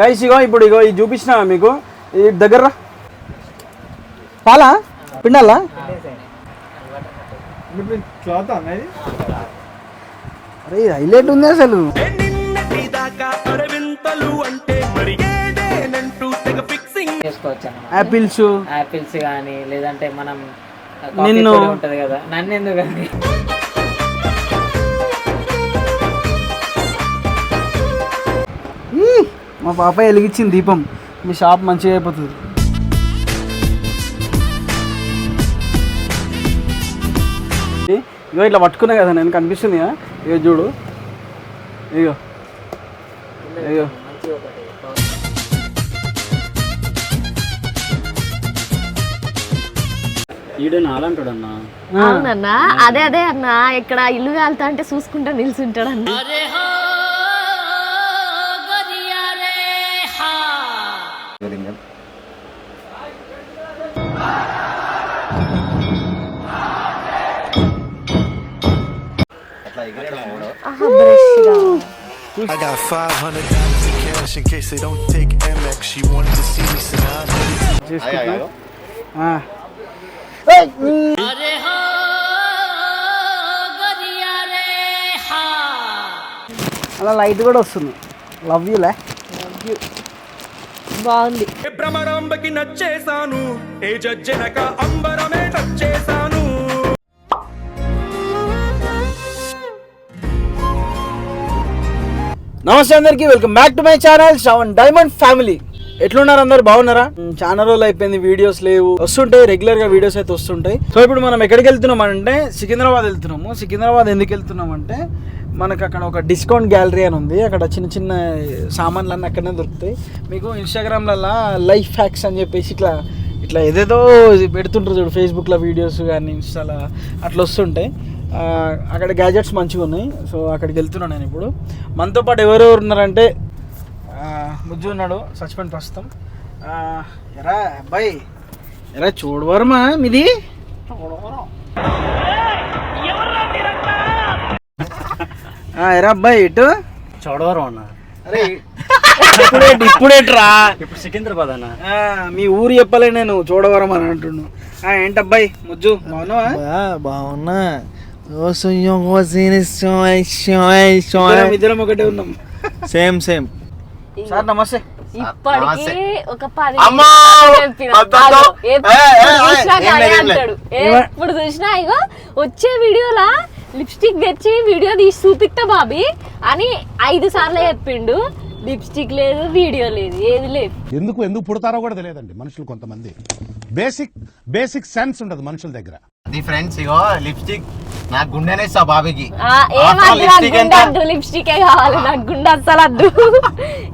Guys ఇగో ఇప్పుడు ఇగో ఇది చూపించిన మీకు. ఈ దగ్గర. పాలా? పిండాలా? క్లాత్ అనేది అరే హైలైట్ ఉంది అసలు. యాపిల్స్ యాపిల్స్ కానీ లేదంటే మనం నిన్ను. ఉంటది కదా. నన్ను ఎందుకు మా పాప వెలిగించింది దీపం. మీ షాప్ మంచిగా అయిపోతుంది. ఇగో ఇట్లా పట్టుకున్నా కదా నేను కనిపిస్తుంది కదా. ఇగో చూడు. ఇగో ఇగో అవునన్నా అదే అదే అన్న ఇక్కడ ఇల్లు కాలుతా అంటే చూసుకుంటా నిల్చుంటాడు I got 500 dollars in cash in case they don't take Amex. She wanted to see me. చేసుకుంటున్నా ఆ. అలా లైట్ కూడా వస్తుంది లవ్ యూలే బాగుంది నచ్చేసాను ఏ జడ్జెనక అంబరమే టచ్చేసాను నమస్తే అందరికి welcome back to my channel Shravan diamond family ఎట్లున్నారు అందరు? బాగున్నారా? చాలా రోజులు అయిపోయింది వీడియోస్ లేవు. వస్తుంటాయి రెగ్యులర్గా వీడియోస్ అయితే వస్తుంటాయి. సో ఇప్పుడు మనం ఎక్కడికి వెళ్తున్నాం అంటే సికింద్రాబాద్ వెళ్తున్నాము. సికింద్రాబాద్ ఎందుకు వెళ్తున్నాం అంటే మనకు అక్కడ ఒక డిస్కౌంట్ గ్యాలరీ అని ఉంది. అక్కడ చిన్న చిన్న సామాన్లు అన్నీ అక్కడనే దొరుకుతాయి. మీకు ఇన్స్టాగ్రామ్లలో లైఫ్ హ్యాక్స్ అని చెప్పేసి ఇట్లా ఇట్లా ఏదేదో పెడుతుంటారు చూడు ఫేస్బుక్లో వీడియోస్ కానీ ఇన్స్టాలో అట్లా వస్తుంటాయి. అక్కడ గ్యాజెట్స్ మంచిగా ఉన్నాయి. సో అక్కడికి వెళ్తున్నాను నేను ఇప్పుడు. మనతో పాటు ఎవరెవరు ఉన్నారంటే ముజ్జు ఉన్నాడు సచిపోయిన ప్రస్తుతం. ఆ, ఎరా అబ్బాయి. ఎరా చూడవరమా మీది? ఆ, ఎరా అబ్బాయి ఇటు. చౌడవరం అన్న? అరే ఇప్పుడే ఇప్పుడేట్రా? ఇప్పుడు సికింద్రాబాద్ అన్న. ఆ, మీ ఊరు చెప్పలే నేను చూడవరం అని అంటున్నాను ఆ, ఏంటబ్బాయి ముజ్జు బాగున్నావా? బాగున్నా. ఇద్దరం- ఇద్దరం ఒకటే ఉన్నాం. Same same. సార్ నమస్తే. ఇప్పటికి ఒక పది ఎప్పుడు చూసినా ఇగో వచ్చే వీడియోలా లిప్స్టిక్ తెచ్చి వీడియో తీసి చూపిస్తా బాబీ అని ఐదు సార్లు చెప్పిండు. లిప్స్టిక్ లేదు వీడియో లేదు ఏది లేదు. ఎందుకు ఎందుకు పుడతారో కూడా తెలియదండి మనుషులు కొంతమంది. బేసిక్ బేసిక్ సెన్స్ ఉండదు మనుషుల దగ్గర. అది ఫ్రెండ్స్ ఇగో లిప్స్టిక్ నా గుండెనే ఇస్తా బాబీకి. ఆ, లిప్స్టిక్ కావాలి నాకు గుండె అస్సలు వద్దు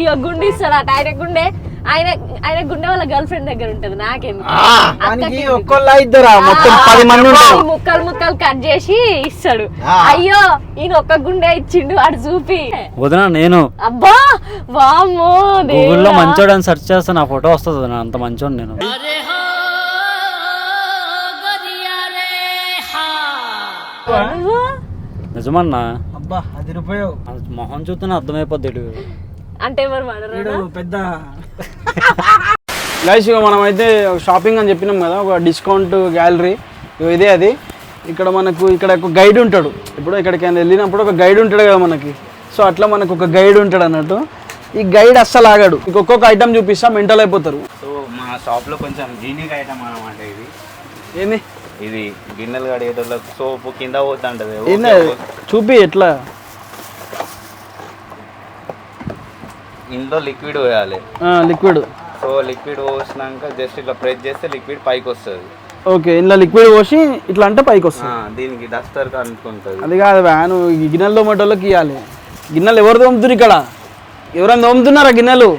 ఇక గుండె ఇస్తాడట ఆయన గుండె? ఆయన ఆయన గుండె వాళ్ళ గర్ల్ ఫ్రెండ్ దగ్గర ఉంటది నాకెందుకు? దానికి అక్కకి ఒక్కళ్ళ ఇద్దరా? మొత్తం ఆ, పది మంది ఉంటారు. ఈ ముక్కలు ముక్కలు కట్ చేసి ఇస్తాడు. అయ్యో ఈయన ఒక్క గుండె ఇచ్చిండు వాడు చూపి. వదిన నేను అబ్బా వామ్మో గూగుల్లో దేవుడా. మంచోడు అని సెర్చ్ చేస్తే నా ఫోటో వస్తుంది వదిన అంత మంచోడు నేను. నిజమన్నా? అబ్బా అది రూపాయలు ఆ మొహం చూస్తేనే అర్థమైపోద్ది ఇటు. అంటే ఎవరు పెద్ద గైస్ ఇక మనం అయితే షాపింగ్ అని చెప్పినాం కదా ఒక డిస్కౌంట్ గ్యాలరీ ఇదే అది. ఇక్కడ మనకు ఇక్కడ ఒక గైడ్ ఉంటాడు. ఇప్పుడు ఎక్కడికైనా వెళ్ళినప్పుడు ఒక గైడ్ ఉంటాడు కదా మనకి. సో అట్లా మనకు ఒక గైడ్ ఉంటాడు అన్నట్టు. ఈ గైడ్ అస్సలు ఆగాడు. ఇంక ఒక్కొక్క ఐటమ్ చూపిస్తా మెంటల్ అయిపోతారు. సో మా షాప్లో కొంచెం జీనిక్ ఐటమ్ అనమాట ఇది. ఏంది? ఇది గిన్నెలు కడిగేటోళ్ళకి సోపు కింద పోతుంటది? చూపి ఎట్లా? ఇందులో లిక్విడ్ పోయాలి. లిక్విడ్ సో లిక్విడ్ పోసినాక జస్ట్ ఇట్లా ప్రెస్ చేస్తే లిక్విడ్ పైకి వస్తుంది. ఓకే ఇందులో లిక్విడ్ పోసి ఇట్లా అంటే పైకి వస్తుంది. దీనికి డస్టర్ అనుకుంటుంది. అది కాదు వ్యా నువ్వు ఈ గిన్నెలు తోమేటోళ్ళకి ఇవ్వాలి గిన్నెలు ఎవరు తోముతున్నారు ఇక్కడ? ఎవరైనా తోముతున్నారా గిన్నెలు?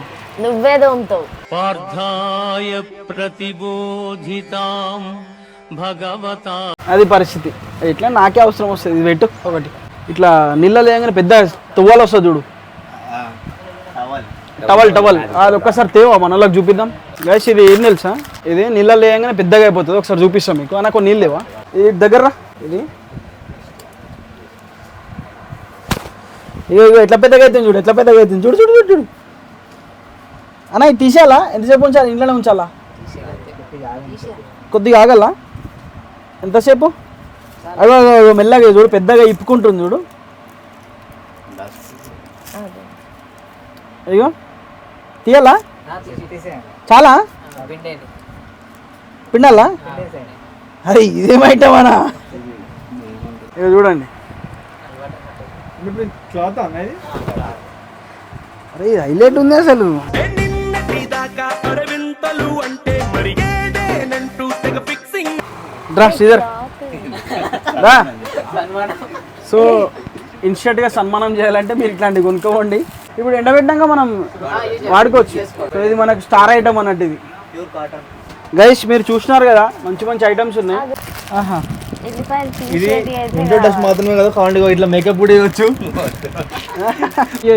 నువ్వే దోమతావు అది పరిస్థితి. ఇట్లా నాకే అవసరం వస్తుంది. ఇది పెట్టు ఒకటి. ఇట్లా నీళ్ళ లేగానే పెద్ద తువ్వాలు వస్తుంది చూడు. Towel towel. అది ఒక్కసారి తేవా మన వాళ్ళకి చూపిద్దాం. గైస్ ఇది ఏం తెలుసా? ఇది నీళ్ళ లేయంగానే పెద్దగా అయిపోతుంది. ఒకసారి చూపిస్తాం మీకు. అన్న కొన్ని నీళ్ళు లేవా? ఇది దగ్గర. ఇది? ఇగో ఇగో ఎట్లా పెద్దగా అవుతుంది చూడు ఎట్లా పెద్దగా అవుతుంది చూడు చూడు చూడు చూడు. అన్న ఇది తీసేయాలా? ఎంతసేపు ఉంచాలి? ఇంట్లోనే ఉంచాలా? కొద్దిగా ఆగలా ఎంతసేపు? అగో మెల్లగా చూడు పెద్దగా ఇప్పుకుంటుంది చూడు. అయ్యో తీయాలా? చాలా? పిండాలా? అరే ఇదేం ఐటమ్ అనా చూడండి. అరే ఇది హైలైట్ ఉంది అసలు. డ్రా శ్రీధర్. రా. సో ఇన్స్టెంట్గా సన్మానం చేయాలంటే మీరు ఇట్లాంటివి కొనుక్కోండి. ఇప్పుడు ఎండబెట్టాక మనం వాడుకోవచ్చు. సో ఇది మనకు స్టార్ ఐటమ్ అన్నట్టు ఇది గైస్ మీరు చూసినారు కదా మంచి మంచి ఐటమ్స్ ఉన్నాయి. ఆహా. అయితే డస్ట్ మాత్రమే కదా కావండి ఇట్లా మేకప్ కూడా ఇవ్వచ్చు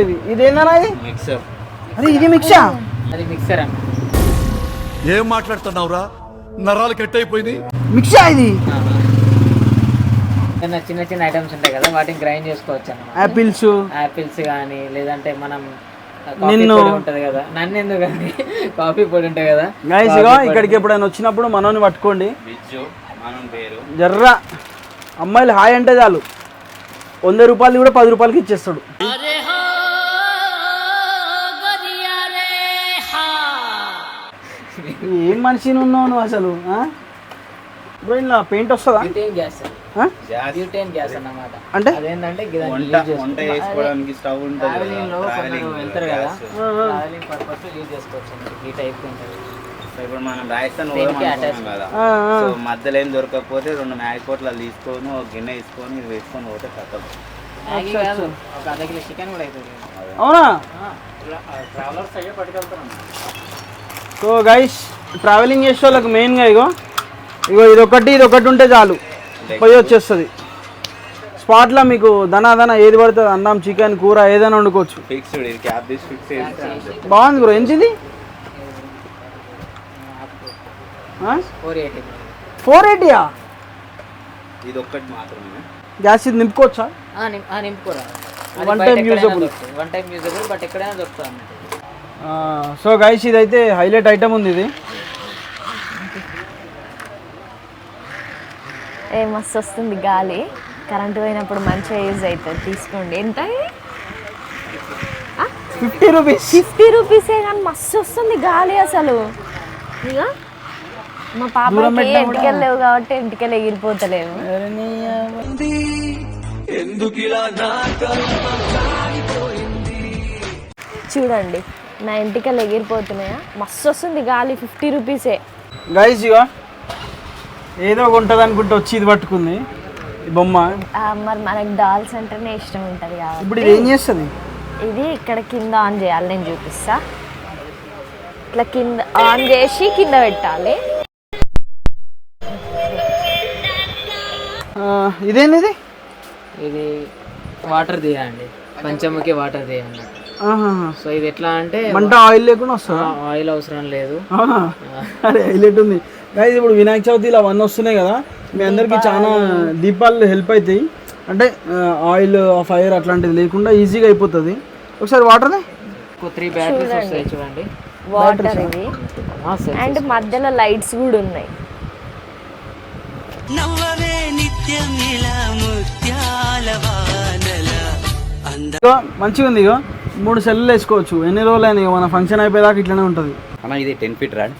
ఇది ఇదేందన్నా ఇది? మిక్సర్ అరే ఇది మిక్సా అది మిక్సర్ ఏం మాట్లాడుతున్నావురా? నరాలు కట్ అయిపోయింది మిక్సా ఇది చిన్న చిన్న ఐటమ్స్ ఉంటాయి కదా వాటిని గ్రైండ్ చేసుకోవచ్చు అన్నమాట యాపిల్స్ యాపిల్స్ కానీ లేదంటే మనం కాఫీ నిన్ను- ఉంటది కదా. నన్ను ఎందుకు కానీ కాఫీ పొడి ఉంటుంది కదా. గైస్. ఇక్కడికి ఎప్పుడైనా వచ్చినప్పుడు మనోని పట్టుకోండి. బిజ్జు మనం పేరు. జర్ర. అమ్మాయిలు హాయ్ అంటే చాలు. వంద రూపాయలు కూడా పది రూపాయలకి ఇచ్చేస్తాడు. ఏం మనిషిని ఉన్నావు నువ్వు అసలు ఇలా పెయింట్ వస్తుందా? గ్యాస్ ఆ? గ్యాస్ బ్యూటేన్ గ్యాస్ అన్నమాట అంటే? అదేంటంటే స్టవ్ ఉంటుంది వెళ్తారు కదా గ్యాస్. ట్రావెలింగ్ పర్పస్ యూజ్ చేసుకోవచ్చు అన్నమాట. ఈ టైప్ ఉంటుంది సో ఇప్పుడు మనం రాజస్థాన్ పోదాం? కదా. సో మధ్యలో ఏం దొరకకపోతే రెండు మ్యాగీ కోట్లు తీసుకొని ఒక గిన్నె తీసుకొని ఇది వేసుకొని పోతే కథం మ్యాగీ కాదు ఒక అర్ధ కిలో చికెన్ కూడా అవుతుంది అవునా ట్రావెలర్స్ అయ్యే పట్టుకెళ్తారు సో గైస్ ట్రావెలింగ్ చేసే వాళ్ళకి మెయిన్గా ఇగో ఇగో ఇది ఒకటి ఇది ఒకటి ఉంటే చాలు పోయి వచ్చేస్తుంది. స్పాట్లో మీకు ధన ఏది పడుతుంది? అన్నం చికెన్ కూర ఏదైనా వండుకోవచ్చు. బాగుంది బ్రో. ఎంచింది ఫోర్ ఎయిటీ. ఫోర్ ఎయిటీయా ఇది ఒక్కటి మాత్రమే. గ్యాస్ ఇది నింపుకోవచ్చా? నింపుకోరా. One time usable. One time usable but ఎక్కడైనా దొరుకుతుంది సో గైస్ ఇదైతే హైలైట్ ఐటమ్ ఉంది ఇది. ఏ మస్తు వస్తుంది గాలి. కరెంట్ పోయినప్పుడు మంచిగా యూజ్ అవుతుంది. తీసుకోండి. ఎంత ఫిఫ్టీ రూపీస్. ఫిఫ్టీ రూపీసే కానీ మస్తు వస్తుంది గాలి అసలు. ఇక మా పాపకి ఎంటికలు లేవు కాబట్టి ఎంటికలు ఎగిరిపోతలేవు చూడండి. నా ఎంటికలు ఎగిరిపోతున్నాయా? మస్తు వస్తుంది గాలి. ఫిఫ్టీ రూపీసే. గైస్ ఇగో. ఏదో ఒకటి ఉంటుంది అనుకుంటే వచ్చి ఇది పట్టుకుంది. ఈ బొమ్మ. ఆ, మరి మనకి డాల్స్ అంటేనే ఇష్టం ఉంటుంది ఇప్పుడు ఇది ఏం చేస్తుంది? ఇది ఇక్కడ కింద ఆన్ చేయాలి నేను చూపిస్తా. ఇట్లా కింద ఆన్ చేసి కింద పెట్టాలి. ఆ, ఇదేంది ఇది ఇది వాటర్ తీయండి పంచముఖి వాటర్ తీయండి ఆహాహా. సో ఇది ఎట్లా అంటే మంట ఆయిల్ లేకుండా వస్తుందా? ఆయిల్ అవసరం లేదు. ఆహా. అరే హైలైట్ ఉంది. గైస్ ఇప్పుడు వినాయక చవితిలో అవన్నీ వస్తున్నాయి కదా మీ అందరికి చాలా దీపాలు హెల్ప్ అవుతాయి. అంటే ఆయిల్ ఫైర్ అట్లాంటిది లేకుండా ఈజీగా అయిపోతుంది. ఒకసారి వాటర్ది త్రీ బ్యాటరీస్ వస్తాయి చూడండి. వాటర్ ఇవి. అండ్ మధ్యలో లైట్స్ కూడా ఉన్నాయి. మంచిగా ఉంది ఇగో. మూడు సెల్లు వేసుకోవచ్చు. ఎన్ని రోజులు అయినా మన ఫంక్షన్ అయిపోయేదాకా ఇట్లనే ఉంటుంది. అన్న ఇది టెన్ ఫీట్ రాడ్.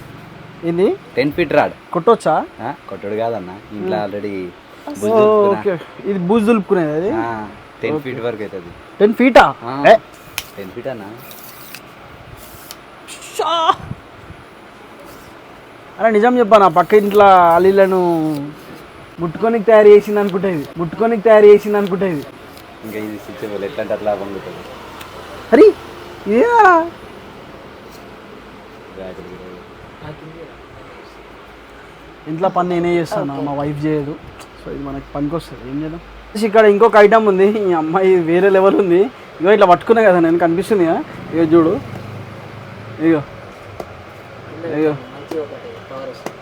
ఇది? Ten feet rod. కొట్టొచ్చా? కొట్టుడు కాదన్న. ఇంట్లో ఆల్రెడీ ఓకే. ఇది బూజు దులుపుకునేది అది? టెన్ ఫీట్ వరకు అవుతుంది టెన్ ఫీటా? టెన్ ఫీట్ అన్న. అరే నిజం చెప్పాను? పక్క ఇంట్లో అలీలను ముట్టుకోనికి తయారు చేసింది అనుకుంటా ఇది. ముట్టుకోనికి తయారు చేసింది అనుకుంటా ఇది. ఇంకా ఇది స్విచ్ ఎట్లా అంటే అట్లా పొంగుతుంది. అరే ఇదేనా? ఇంట్లో పని నేనే చేస్తాను మా వైఫ్ చేయదు. సో ఇది మనకి పనికి వస్తుంది ఏం చేద్దాం? ఇక్కడ ఇంకొక ఐటమ్ ఉంది. ఈ అమ్మాయి వేరే లెవెల్ ఉంది. ఇగో ఇట్లా పట్టుకున్నా కదా నేను కనిపిస్తుంది కదా. ఇగో చూడు. ఇగో. ఇగో.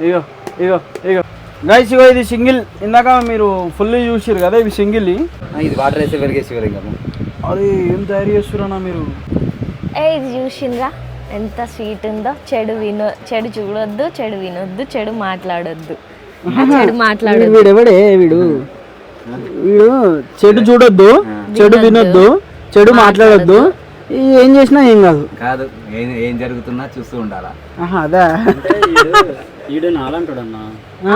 ఇగో. ఇగో. ఇగో. గైస్ ఇగో ఇది సింగిల్. ఇందాక మీరు ఫుల్ చూసిరు కదా ఇవి సింగిల్. ఇది వాటర్ వేసి వెలిగేసి వెలిగాము అది ఏం తయారు చేస్తున్నా మీరు? ఏ ఇది చూసిండ్రా ఎంత స్వీట్ ఉందో చెడు వినో చెడు చూడొద్దు చెడు వినొద్దు చెడు మాట్లాడొద్దు. చెడు మాట్లాడొద్దు. వీడు ఎవడే వీడు? వీడు చెడు చూడొద్దు చెడు వినొద్దు చెడు మాట్లాడొద్దు. ఏం చేసినా ఏం కాదు. కాదు ఏం ఏం జరుగుతున్నా చూస్తూ ఉండాలా? అదే. ఈడు నాలంటాడు అన్న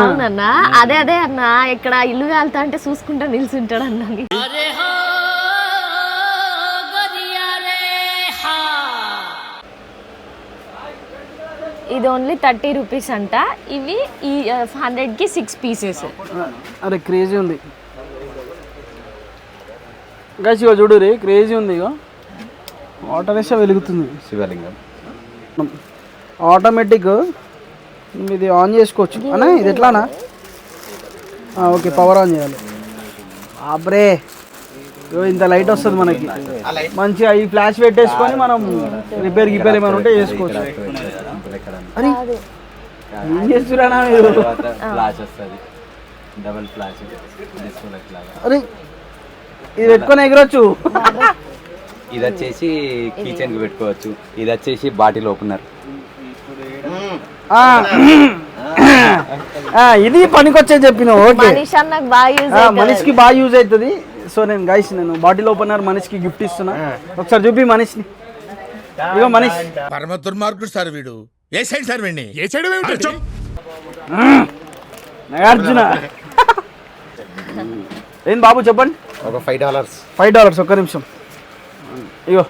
అవునన్నా అదే అదే అన్న ఇక్కడ ఇల్లు కాలుతా అంటే చూసుకుంటా నిల్చుంటాడు అన్న ఇది ఓన్లీ థర్టీ రూపీస్ అంట. ఇవి ఈ హండ్రెడ్కి సిక్స్ పీసెస్ అరే క్రేజీ ఉంది. గైస్ ఇగో చూడు రే క్రేజీ ఉంది ఇగో. వాటర్ వేస్తే వెలుగుతుంది. శివలింగం. ఆటోమేటిక్ ఇది ఆన్ చేసుకోవచ్చు. అన్నా ఇది ఎట్లానా? ఆ, ఓకే పవర్ ఆన్ చేయాలి. అబ్రే ఇగో ఇంత లైట్ వస్తుంది మనకి. మంచిగా ఈ ఫ్లాష్ పెట్టేసుకొని మనం రిపేర్ గిపేర్ ఏమైనా ఉంటే చేసుకోవచ్చు. ఏం ఫ్లాష్ వస్తుంది. డబల్ ఫ్లాష్ అరే ఇది పెట్టుకొని ఎగరొచ్చు. ఇది వచ్చేసి కిచెన్కి పెట్టుకోవచ్చు. ఇది వచ్చేసి బాటిల్ ఓపెనర్. ఆ. ఆ, ఇది పనికొచ్చే చెప్పిన ఓకే. మనిషి అన్నకు బాగా యూజ్ ఆ, మనిషికి బాగా యూజ్ అవుతుంది. సో నేను గైస్ నేను బాటిల్ ఓపెనర్ మనిషికి గిఫ్ట్ ఇస్తున్నా. ఒకసారి చూపి మనిషిని. ఇగో మనిషి. పరమ దుర్మార్గుడు సార్ వీడు. ఏ సైడ్ సార్ వీడిని? ఏ సైడ్ నాగార్జున. ఏం బాబు చెప్పండి? ఒక ఫైవ్ డాలర్స్. ఫైవ్ డాలర్స్ ఒక్క నిమిషం. ఇగో.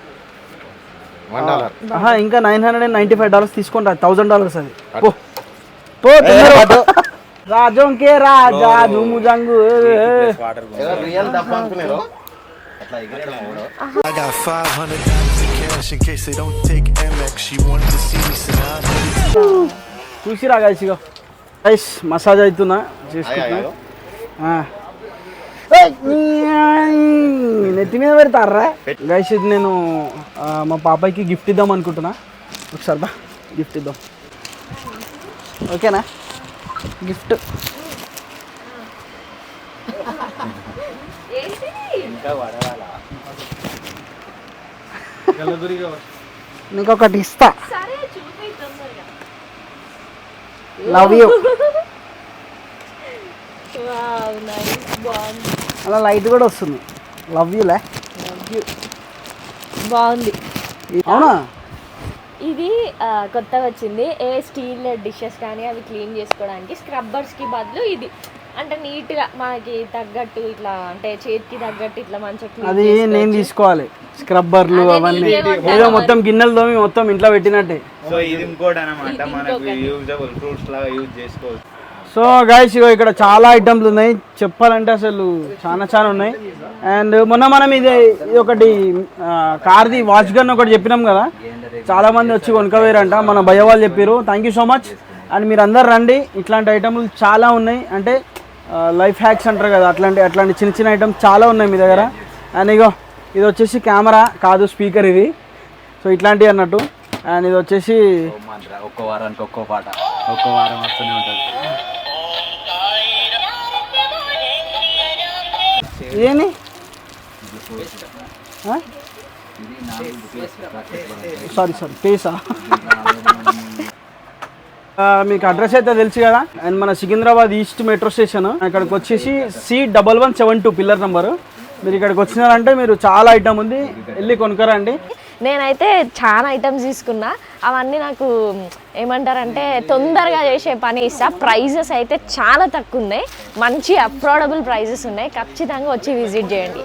One dollar. ఆహా ఇంకా nine hundred and ninety five dollars తీసుకోండి థౌసండ్ డాలర్స్ అది. పో. పో తొందరగా. రాజోంకే రాజా జూము జంగు. రియల్ డబ్బు అనుకున్నారు. అట్లా ఎగరేయడం కూడా I got 500 dollars in cash in case they don't take Amex. She wanted to see me, so now I know it. చూసిరా గైస్ ఇగో. గైస్ మసాజ్ అవుతున్నా. చేసుకుంటున్నా. అయ్యో. ఆ. ఏయ్, నెత్తి మీద పెడతారా? గైస్ ఇది నేను ఆ, మా పాపాయికి గిఫ్ట్ ఇద్దాం అనుకుంటున్నా. ఒకసారి బా గిఫ్ట్ ఇద్దాం. ఓకేనా? గిఫ్ట్ నీకు ఒకటి ఇస్తా. లవ్ యూ అలా లైట్ కూడా వస్తుంది. లవ్ యూలే బాగుంది. అవునా? ఇది కొత్తగా వచ్చింది. ఏ స్టీల్ డిషెస్ కానీ అవి క్లీన్ చేసుకోవడానికి స్క్రబ్బర్స్కి బదులు ఇది. అంటే నీట్గా మనకి తగ్గట్టు ఇట్లా అంటే చేతికి తగ్గట్టు ఇట్లా మంచిగా clean అది నేను. తీసుకోవాలి. స్క్రబ్బర్లు అవన్నీ. ఏదో మొత్తం గిన్నెలు తోమి మొత్తం ఇంట్లో పెట్టినట్టే. సో ఇది ఇంకోటి అనమాట మనకు. యూజబుల్ ఫ్రూట్స్ లాగా యూజ్ చేసుకోవచ్చు. సో గాయస్ ఇగో ఇక్కడ చాలా ఐటమ్స్ ఉన్నాయి. చెప్పాలంటే అసలు చాలా చాలా ఉన్నాయి. అండ్ మొన్న మనం ఇది ఒకటి కార్ది వాచ్ గన్ ఒకటి చెప్పినాం కదా. చాలా మంది వచ్చి కొనుక్కోవేరంట మన భయ వాళ్ళు చెప్పారు thank you so much and మీరు అందరు రండి. ఇట్లాంటి ఐటమ్లు చాలా ఉన్నాయి. అంటే లైఫ్ హ్యాక్స్ అంటారు కదా అట్లాంటి అట్లాంటి చిన్న చిన్న ఐటమ్స్ చాలా ఉన్నాయి మీ దగ్గర. అండ్ ఇగో ఇది వచ్చేసి కెమెరా కాదు స్పీకర్ ఇది. సో ఇట్లాంటివి అన్నట్టు. అండ్ ఇది వచ్చేసి ఒక్కో వారానికి ఒక్కో పాట. ఒక్కో వారం వస్తూనే ఉంటుంది. ఇదేంటి సారీ సారీ పేసా? మీకు అడ్రస్ అయితే తెలుసు కదా. అండ్ మన సికింద్రాబాద్ ఈస్ట్ మెట్రో స్టేషన్. ఇక్కడికి వచ్చేసి C double one seven two pillar number. మీరు ఇక్కడికి వచ్చినారంటే మీరు చాలా ఐటమ్ ఉంది. వెళ్ళి కొనుక్కరండి. నేనైతే చాలా ఐటమ్స్ తీసుకున్నా. అవన్నీ నాకు ఏమంటారంటే తొందరగా చేసే పని ఇస్తా. ప్రైజెస్ అయితే చాలా తక్కువ ఉన్నాయి. మంచి అఫోర్డబుల్ ప్రైజెస్ ఉన్నాయి. ఖచ్చితంగా వచ్చి విజిట్ చేయండి.